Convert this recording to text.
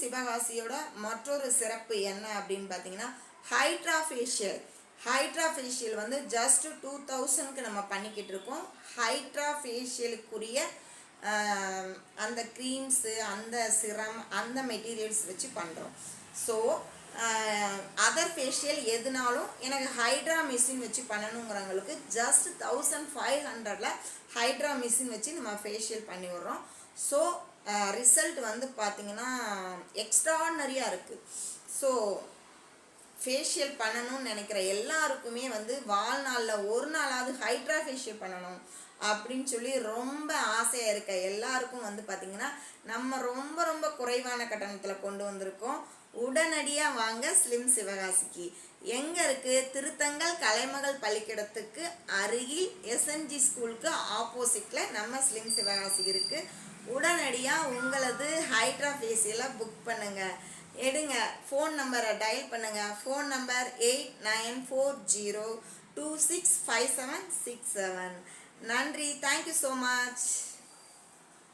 சிவகாசியோட மற்றொரு சிறப்பு என்ன அப்படின்னு பார்த்தீங்கன்னா ஹைட்ரா ஃபேஷியல் ஹைட்ரா ஃபேஷியல் வந்து ஜஸ்ட் டூ தௌசண்ட்க்கு நம்ம பண்ணிக்கிட்டு இருக்கோம். ஹைட்ரா ஃபேஷியலுக்குரிய அந்த க்ரீம்ஸு அந்த சிரம் அந்த மெட்டீரியல்ஸ் வச்சு பண்ணுறோம் ஸோ ஃபேஷியல் எதுனாலும் எனக்கு ஹைட்ரா மிஷின் வச்சு பண்ணணுங்கிறவங்களுக்கு ஜஸ்ட் தௌசண்ட் ஃபைவ் ஹண்ட்ரடில் ஹைட்ரா மிஷின் வச்சு நம்ம ஃபேஷியல் பண்ணி விடுறோம் ஸோ ரிசல்ட் வந்து பார்த்தீங்கன்னா எக்ஸ்ட்ரானரியாக இருக்குது ஸோ ஃபேஷியல் பண்ணணும்னு நினைக்கிற எல்லாருக்குமே வந்து வாழ்நாளில் ஒரு நாளாவது ஹைட்ரா ஃபேஷியல் பண்ணணும் அப்படின்னு சொல்லி ரொம்ப ஆசையாக இருக்க எல்லாருக்கும் வந்து பார்த்திங்கன்னா நம்ம ரொம்ப ரொம்ப குறைவான கட்டணத்தில் கொண்டு வந்திருக்கோம். உடனடியாக வாங்க ஸ்லிம் சிவகாசிக்கு. எங்கே இருக்குது திருத்தங்கல் கலைமகள் பள்ளிக்கூடத்துக்கு அருகில் எஸ்என்ஜி ஸ்கூலுக்கு ஆப்போசிட்டில் நம்ம ஸ்லிம் சிவகாசி இருக்குது உடனடியாக உங்களது ஹைட்ரா ஃபேஷியலை புக் பண்ணுங்கள் எடுங்க. ஃபோன் நம்பரை டயல் பண்ணுங்கள் phone number eight nine four zero two six five seven six seven நன்றி. Thank you so much